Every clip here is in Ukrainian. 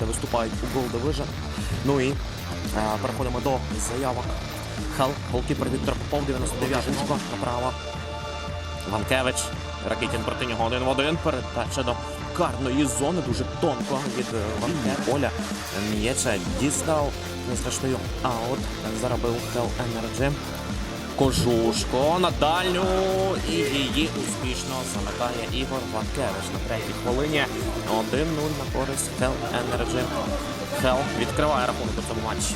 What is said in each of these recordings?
команди виступають у Gold Division. Ну і е, переходимо до заявок. Хел, голкіпер Віктор Попов, 99 номер направо. Ванкевич. Ракетін проти нього один в один. Передача до карної зони. Дуже тонко від е, Ванке. Оля м'яча дістав. Незрештою аут. Заробив Хел Енерджі. Кожушко на дальню і її успішно заметає Ігор Ванкевич на третій хвилині. 1-0 на користь Хел Енерджі. Хел відкриває рахунок у цьому матчі.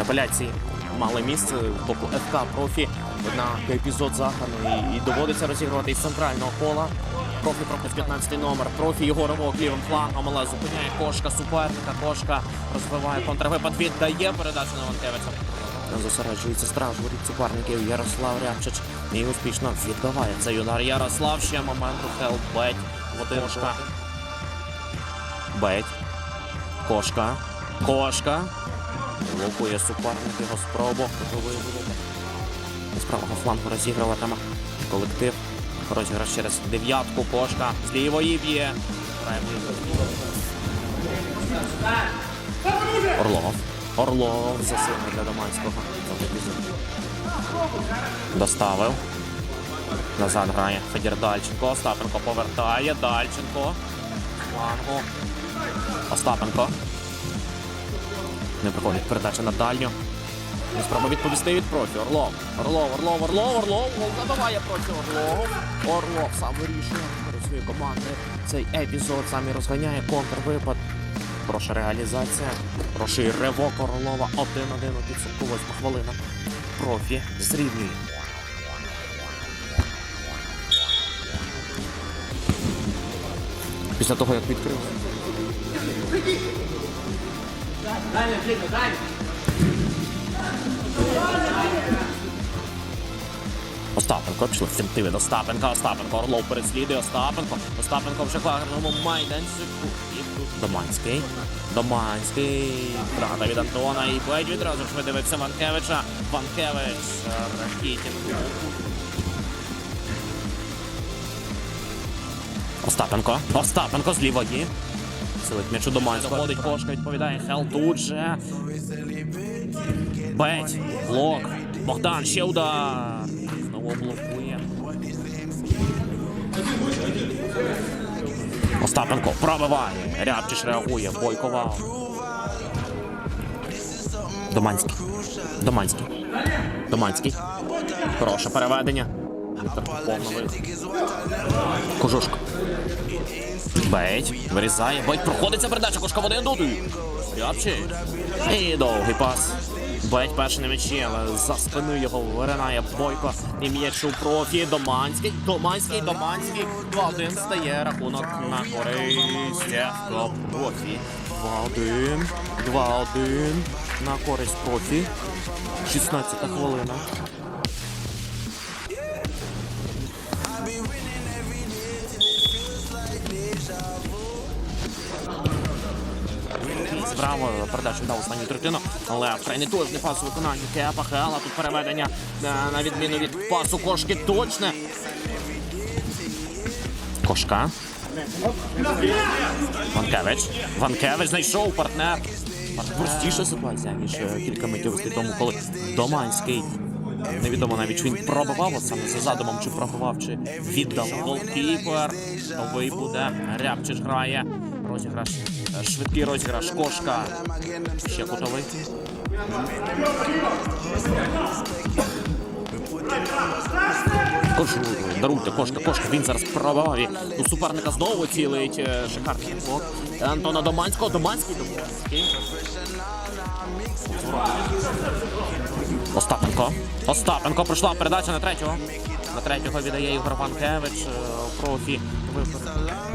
Апеляції мали місце боку ФК профі на епізод заграну і, доводиться розігрувати із центрального кола. Профі проти 15 номер. Профі Єгор Ровок лівим флангом, але зупиняє кошка суперника. Кошка розвиває контрвипад, віддає передачу на Ванкевича. Зосереджується страж воріт суперників Ярослав Рябчич і успішно відбиває цей удар. Ярослав ще момент у Хелбеть. Водинушка. Беть. Кошка. Кошка. Локує суперник його спробу. З правого флангу розігруватиме колектив. Розіграш через дев'ятку. Кошка з лівої б'є. Орлов. Орлов засильний для Доманського. Доставив. Назад грає Федір Дальченко. Остапенко повертає. Дальченко. Флангу. Остапенко. Не приходить передача на дальню. Не спроба відповісти від профі. Орлов. Орлов, Орлов, Орлов, Орлов. Гол забиває проти Орлов. Орлов сам вирішує перед своєю командою. Цей епізод сам і розганяє контрвипад. Проша реалізація. Проший ривок Орлова. 1-1 у підсумку восьма хвилина. Профі зрівнює. Після того, як відкрив. Остапенко пішли інстинктиви до Остапенка. Остапенко Орлов переслідує Остапенко. Остапенко вже в гарному майданчику. І тут Доманський. Доманський. Втрата від Антона. І Бейдж відразу ж видивився Ванкевича. Ванкевич. е, Ракітін. Остапенко. Остапенко з лівої. Силить м'ячу Доманського. Ходить кошка, відповідає Хел тут же. Беть. Блок. Богдан, ще удар. Знову блокує. Остапенко пробиває. Рябчиш реагує. Бойкова. Доманський. Доманський. Доманський. Хороше переведення. Кожушко. Бейт. Вирізає. Бейт проходить ця передача. Кошка в один. Рябчий. І довгий пас. Бейт перший на м'ячі, але за спини його виринає Бойко. І м'яч у профі. Доманський. Доманський, Доманський. 2-1 стає рахунок на користь ФК профі. 2-1. 2-1 на користь профі. 16 хвилина. Справа передачу дав останню третину, але вкрай не точний пас у виконанні Кепа Хела. Тут переведення е, на відміну від пасу кошки точне. Кошка. Ванкевич. Ванкевич знайшов партнер. Простіша ситуація, ніж е, кілька миттєвостей тому, коли Доманський. Невідомо навіть чи він пробивав саме за задумом, чи пробивав, чи віддав голкіпер. Новий буде. Рябчич грає. Розіграш. Е, Швидкий розіграш. Кошка. Ще кутовий. Кошу, даруйте, кошка, кошка, він зараз пробивав. У суперника знову цілить е, шикарний блок. Антона Доманського, Доманський, Доманський. Остапенко. Остапенко пройшла передача на третього. На третього віддає Ігор Ванкевич. е, Профі. Come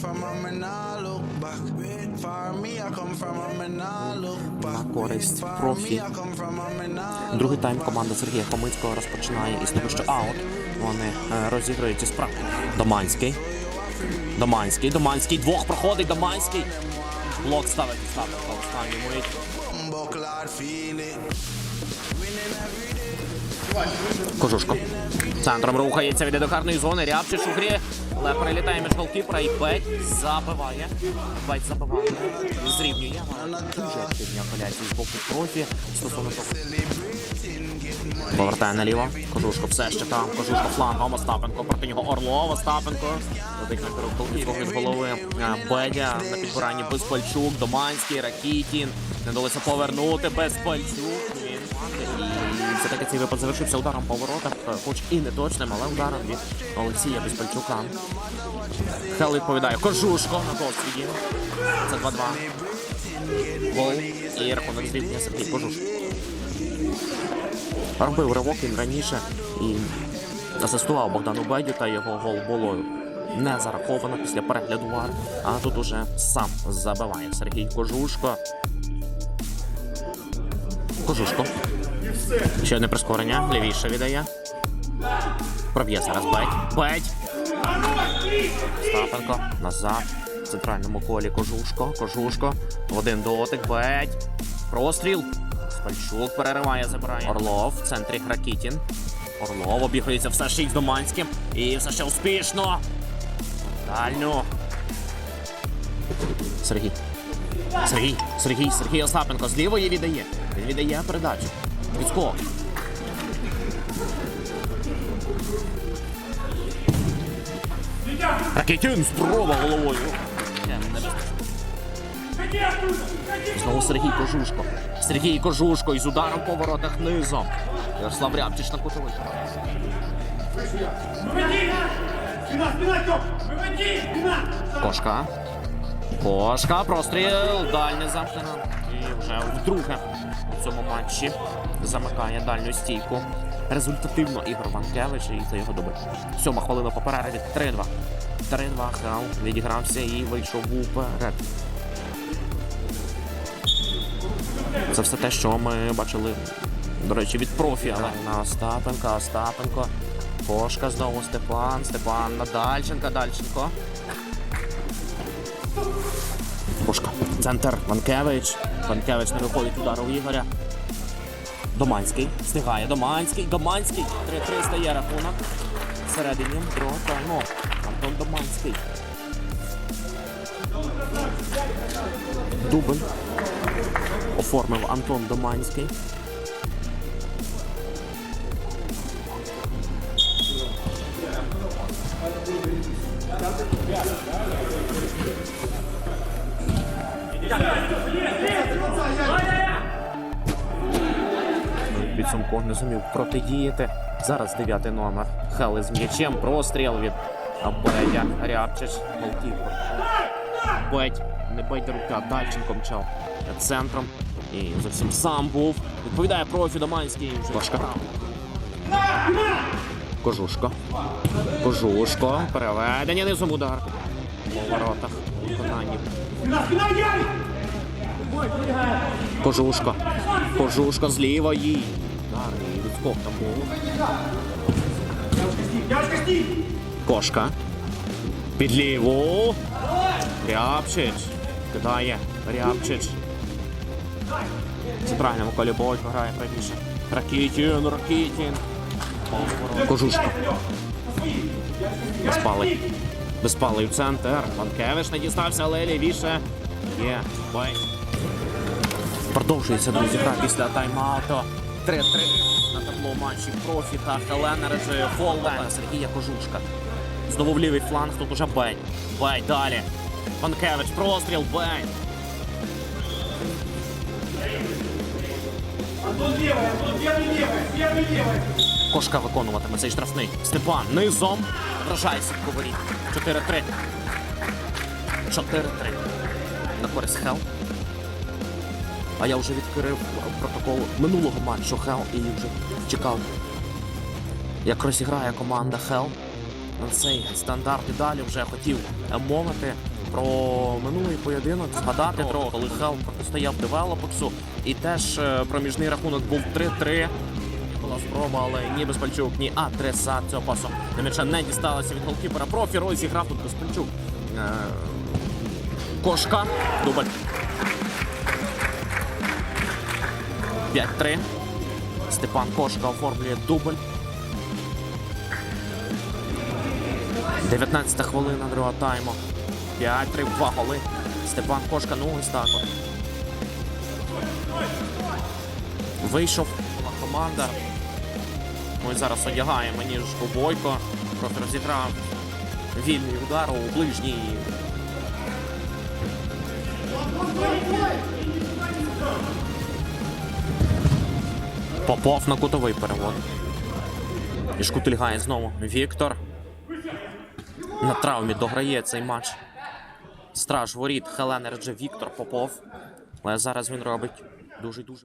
from, I'm and I look back. Far me, I come from, I'm and I look back. На користь профі. Другий тайм команда Сергія Хомицького розпочинає із того, що аут. Вони е, розіграють із прав. Доманський. Доманський, Доманський. Двох проходить Доманський. Блок ставить ставить every day. Кожушко. Центром рухається, йде до карної зони. Рябчиш у грі. Але прилітає між голкіпера і Беть забиває. Беть забиває. Зрівнює. Дуже активні апеляції з боку профі. Стосовно того. Повертає наліво. Кожушко все ще там. Кожушко флангом. Остапенко проти нього Орлов. Остапенко. Летить на від голови. Е, Бедя на підбиранні Безпальчук. Доманський, Ракітін. Не вдалося повернути Безпальчук. Все-таки цей випад завершився ударом по е, хоч і не точним, але ударом від Олексія Безпальчука. Хел відповідає Кожушко на досвіді. Це 2-2. Гол і рахунок звільнення Сергій Кожушко. Робив ривок він раніше і асистував Богдану Бедю та його гол було не зараховано після перегляду вар. А тут уже сам забиває Сергій Кожушко. Кожушко. Ще одне прискорення. Лівіше віддає. Проб'є зараз Беть. Беть. Стапенко. Назад. В центральному колі Кожушко. Кожушко. Один дотик. Беть. Простріл. Спальчук перериває, забирає. Орлов в центрі Ракітін. Орлов обіграється все ще з Доманським. І все ще успішно. Дальню. Сергій. Сергій, Сергій, Сергій Остапенко з лівої віддає. Він віддає передачу. Відскок. Ракетюн спроба головою. Знову Сергій Кожушко. Сергій Кожушко із ударом по воротах низом. Ярослав Рябчич на кутовий. Кошка. Кошка, простріл, дальня замкнена. І вже вдруге у цьому матчі замикає дальню стійку. Результативно Ігор Ванкевич і це його добить. Сьома хвилина по перерві. 3-2. 3-2. Хал відігрався і вийшов уперед. Це все те, що ми бачили, до речі, від профі, але на Остапенка, Остапенко. Кошка знову Степан, Степан на Дальченка, Дальченко. Кошка. Центр Ванкевич. Ванкевич не виходить удару Ігоря. Доманський. Встигає. Доманський. Доманський. 3-3 стає рахунок. Всередині другого тайму. Антон Доманський. Дубль. Оформив Антон Доманський. В не зумів протидіяти. Зараз дев'ятий номер. Хели з м'ячем. Простріл від Бедя. Рябчич. Голкіпер. Бедь. Не бедь рука. Дальченко мчав центром. І зовсім сам був. Відповідає профі Доманський. Вже Важка. Кожушко. Кожушко. Переведення низом удар. По воротах. У виконанні! Кожушко. Кожушко з лівої. Відскок там був. Кошка. Під ліву. Рябчич. Кидає. Рябчич. В центральному колі Бойко грає правіше. Ракітін, Ракітін. Кожушко. Безпалий. Безпалий в центр. Панкевич не дістався, але лівіше. Є. Бай. Продовжується, друзі, гра після тайм-ауту. 3-3 на табло матчі профі та Хелена реджує фолда Сергія Кожушка. Знову в лівий фланг, тут уже Бень. Бень далі. Панкевич, простріл, Бень. Антон левый, Антон первый левый, первый левый! Кошка виконуватиме цей штрафний. Степан низом. Вражає сітку воріт. 4-3. 4-3. На користь Хел. А я вже відкрив протокол минулого матчу Хел і вже чекав, як розіграє команда Хел на цей стандарт і далі вже хотів мовити про минулий поєдинок, згадати трохи, коли Хел протистояв девелопексу. І теж е, проміжний рахунок був 3-3. Була спроба, але ні Безпальчук, ні адреса цього пасу до м'яча не дісталася від голкіпера. Профі розіграв тут Безпальчук. Е, Кошка. Дубль. 5-3. Степан Кошка оформлює дубль. 19 хвилина другого тайму. 5-3, два голи. Степан Кошка, ну ось так. Вийшов команда. І зараз одягає маніжку Бойко. Трохи розіграв вільний удар у ближній. Попов на кутовий перевод. І шкутильгає знову. Віктор. На травмі дограє цей матч. Страж воріт Хелен Ердже Віктор Попов. Але зараз він робить дуже дуже.